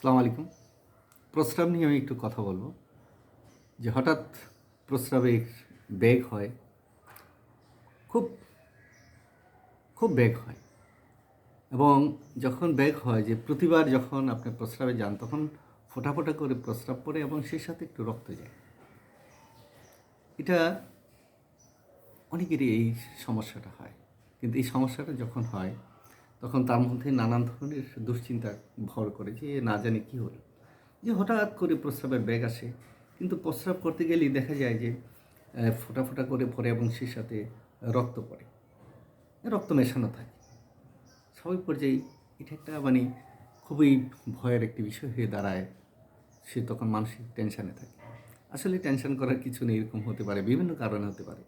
আসসালামু আলাইকুম। প্রস্রাব নিয়ে আমি একটু কথা বলব। যে হঠাৎ প্রস্রাবের বেগ হয়, খুব খুব বেগ হয় এবং যখন বেগ হয় যে প্রতিবার যখন আপনি প্রস্রাবে যান, তখন ফোটা ফোটা করে প্রস্রাব পড়ে এবং সেই সাথে একটু রক্ত যায়। এটা অনেকেরই এই সমস্যাটা হয়। কিন্তু এই সমস্যাটা যখন হয় তখন তার মধ্যে নানান ধরনের দুশ্চিন্তা ভর করে যে না জানি কী হলো। যে হঠাৎ করে প্রস্রাবের ব্যাগ আসে, কিন্তু প্রস্রাব করতে গেলেই দেখা যায় যে ফোটা ফোঁটা করে পড়ে এবং সেই সাথে রক্ত পড়ে। রক্ত মেশানো থাকে। স্বাভাবিক পর্যায়ে এটা একটা মানে খুবই ভয়ের একটি বিষয় হয়ে দাঁড়ায়। সে তখন মানসিক টেনশানে থাকে। আসলে টেনশন করার কিছু নেই, এরকম হতে পারে, বিভিন্ন কারণে হতে পারে।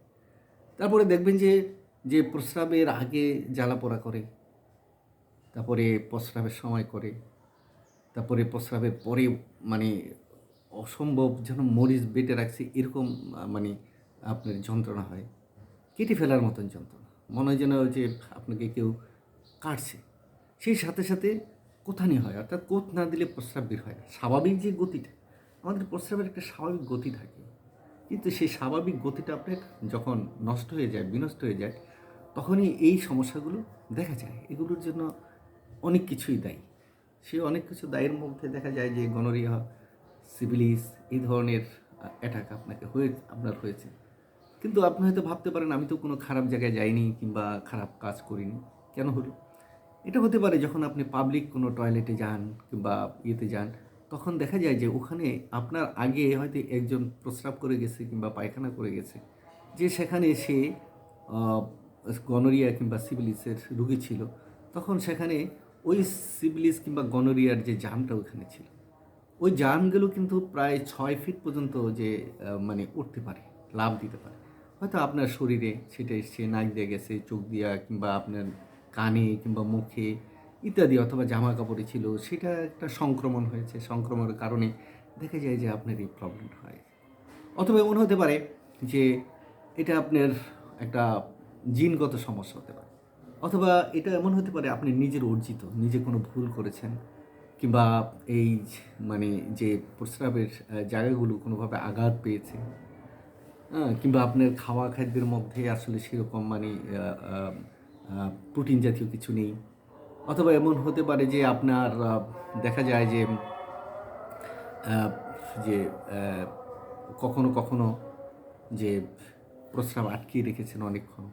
তারপরে দেখবেন যে যে প্রস্রাবের আগে জ্বালা পোড়া করে তারপরে প্রস্রাবের সময় করে। তারপরে প্রস্রাবের পরে মানে অসম্ভব যেন মরিচ বেটে রাখছে, এরকম মানে আপনার যন্ত্রণা হয়। কেটে ফেলার মতন যন্ত্রণা। মনে হয় যেন যে আপনাকে কেউ কাটছে। সেই সাথে সাথে কোথানি হয়? অর্থাৎ কোথ না দিলে প্রস্রাব বের হয় স্বাভাবিক যে গতিটা, আমাদের প্রস্রাবের একটা স্বাভাবিক গতি থাকে। কিন্তু সেই স্বাভাবিক গতিটা আপনার যখন নষ্ট হয়ে যায়, বিনষ্ট হয়ে যায়, তখনই এই সমস্যাগুলো দেখা যায়। এগুলোর জন্য অনেক কিছুই দায়ী। সে অনেক কিছু দায়ের মধ্যে দেখা যায় যে গনোরিয়া সিভিলিস এই ধরনের অ্যাটাক আপনাকে হয়ে, আপনার হয়েছে। কিন্তু আপনি হয়তো ভাবতে পারেন, আমি তো কোনো খারাপ জায়গায় যাইনি কিংবা খারাপ কাজ করিনি। কেন হলো? এটা হতে পারে যখন আপনি পাবলিক কোনো টয়লেটে যান কিংবা ইয়েতে যান, তখন দেখা যায় যে ওখানে আপনার আগে হয়তো একজন প্রস্রাব করে গেছে কিংবা পায়খানা করে গেছে, যে সেখানে সে গনোরিয়া কিংবা সিভিলিসের রুগী ছিল। তখন সেখানে ওই সিভিলিস কিংবা গনোরিয়ার যে জামটা ওখানে ছিল। ওই জামগুলো কিন্তু প্রায় ছয় ফিট পর্যন্ত যে মানে উঠতে পারে লাভ দিতে পারে। হয়তো আপনার শরীরে সেটা এসছে, নাক দিয়ে গেছে, চোখ দিয়া কিংবা আপনার কানে কিংবা মুখে ইত্যাদি অথবা জামা কাপড়ে ছিল, সেটা একটা সংক্রমণ হয়েছে। সংক্রমণের কারণে দেখা যায় যে আপনার এই প্রবলেমটা হয়। অথবা এমন হতে পারে যে, এটা আপনার একটা জিনগত সমস্যা হতে পারে। অথবা এটা এমন হতে পারে আপনি নিজের অর্জিত, নিজে কোনো ভুল করেছেন, কিংবা এই মানে যে প্রস্রাবের জায়গাগুলো কোনোভাবে আঘাত পেয়েছে হ্যাঁ কিংবা আপনার খাওয়া খাদ্যের মধ্যে আসলে সেরকম মানে প্রোটিন জাতীয় কিছু নেই। অথবা এমন হতে পারে যে আপনার দেখা যায় যে যে কখনো কখনো যে প্রস্রাব আটকিয়ে রেখেছেন অনেকক্ষণ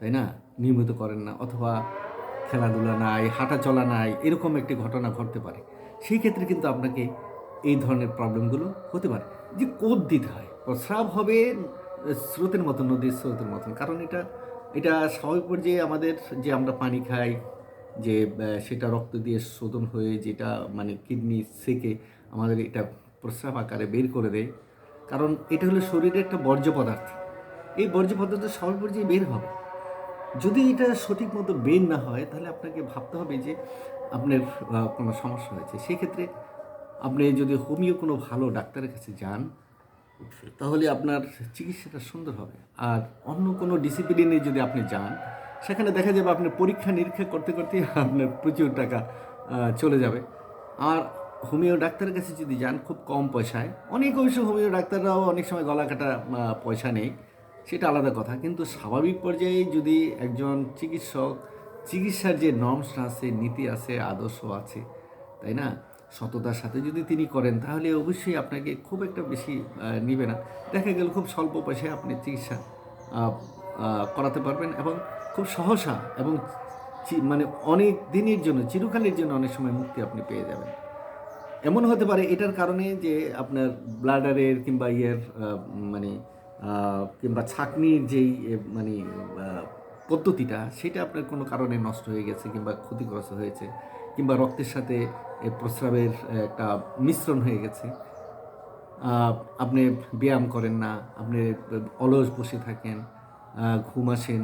তাই না? নিয়মিত করেন না অথবা খেলাধুলা নাই হাঁটা চলা নাই, এরকম একটি ঘটনা ঘটতে পারে। সেই ক্ষেত্রে কিন্তু আপনাকে এই ধরনের প্রবলেমগুলো হতে পারে। যে কোদ দিতে হয়, প্রস্রাব হবে স্রোতের মতন, নদীর স্রোতের মতন। কারণ এটা এটা স্বাভাবিক পর্যায়ে আমাদের যে আমরা পানি খাই, যে সেটা রক্ত দিয়ে শোধন হয়ে যেটা মানে কিডনি সেকে আমাদের এটা প্রস্রাব আকারে বের করে দেয়। কারণ এটা হলো শরীরের একটা বর্জ্য পদার্থ। এই বর্জ্য পদার্থ স্বাভাবিক পর্যায়ে বের হবে। যদি এটা সঠিক মতো বের না হয়, তাহলে আপনাকে ভাবতে হবে যে আপনার কোনো সমস্যা হয়েছে। সেক্ষেত্রে আপনি যদি হোমিও কোনো ভালো ডাক্তারের কাছে যান, তাহলে আপনার চিকিৎসাটা সুন্দর হবে। আর অন্য কোনো ডিসিপ্লিনে যদি আপনি যান, সেখানে দেখা যাবে আপনার পরীক্ষা নিরীক্ষা করতে করতে আপনার প্রচুর টাকা চলে যাবে। আর হোমিও ডাক্তারের কাছে যদি যান, খুব কম পয়সায়, অনেক অবশ্য হোমিও ডাক্তাররাও অনেক সময় গলা কাটা পয়সা নেই। সেটা আলাদা কথা। কিন্তু স্বাভাবিক পর্যায়ে যদি একজন চিকিৎসক চিকিৎসার যে নর্মস আছে, নীতি আছে, আদর্শ আছে, তাই না? সততার সাথে যদি তিনি করেন, তাহলে অবশ্যই আপনাকে খুব একটা বেশি নিবে না। দেখা গেল খুব স্বল্প পয়সায় আপনি চিকিৎসা করাতে পারবেন এবং খুব সহসা এবং মানে অনেক দিনের জন্য, চিরকালের জন্য অনেক সময় মুক্তি আপনি পেয়ে যাবেন। এমন হতে পারে এটার কারণে যে আপনার ব্লাডারের কিংবা ইয়ের মানে কিংবা ছাকনির যেই মানে পদ্ধতিটা, সেটা আপনার কোনো কারণে নষ্ট হয়ে গেছে কিংবা ক্ষতিগ্রস্ত হয়েছে কিংবা রক্তের সাথে প্রস্রাবের একটা মিশ্রণ হয়ে গেছে আপনি ব্যায়াম করেন না, আপনি অলস বসে থাকেন ঘুম আসেন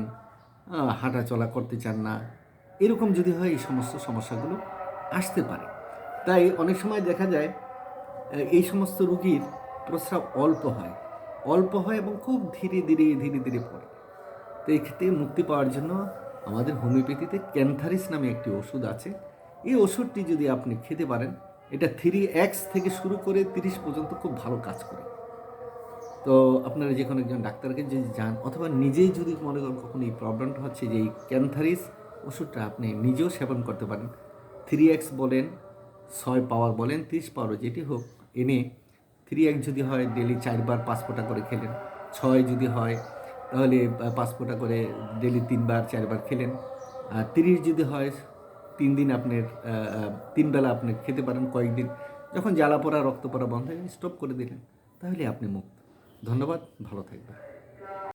হাঁটা চলা করতে চান না, এরকম যদি হয় এই সমস্ত সমস্যাগুলো আসতে পারে। তাই অনেক সময় দেখা যায় এই সমস্ত রুগীর প্রস্রাব অল্প হয়। অল্প হয় এবং খুব ধীরে ধীরে ধীরে ধীরে পড়ে। তো এই ক্ষেত্রে মুক্তি পাওয়ার জন্য আমাদের হোমিওপ্যাথিতে ক্যান্থারিস নামে একটি ওষুধ আছে। এই ওষুধটি যদি আপনি খেতে পারেন, এটা থ্রি এক্স থেকে শুরু করে তিরিশ পর্যন্ত খুব ভালো কাজ করে। তো আপনারা যে কোনো একজন ডাক্তারকে যদি যান, অথবা নিজেই যদি মনে করেন কখনো এই প্রবলেমটা হচ্ছে যে এই ক্যান্থারিস ওষুধটা আপনি নিজেও সেবন করতে পারেন। থ্রি এক্স বলেন, ছয় পাওয়ার বলেন, তিরিশ পাওয়ার যেটি হোক, এনে থ্রি এক যদি হয় ডেলি চারবার পাঁচ ফোঁটা করে খেলেন। ছয় যদি হয়, তাহলে পাঁচ ফোঁটা করে ডেলি তিনবার, চারবার খেলেন। আর তিরিশ যদি হয়, তিন দিন আপনার তিন বেলা আপনি খেতে পারেন কয়েকদিন। যখন জ্বালা পড়া, রক্ত পড়া বন্ধ হয়ে স্টপ করে দিলেন, তাহলে আপনি মুক্ত। ধন্যবাদ, ভালো থাকবেন।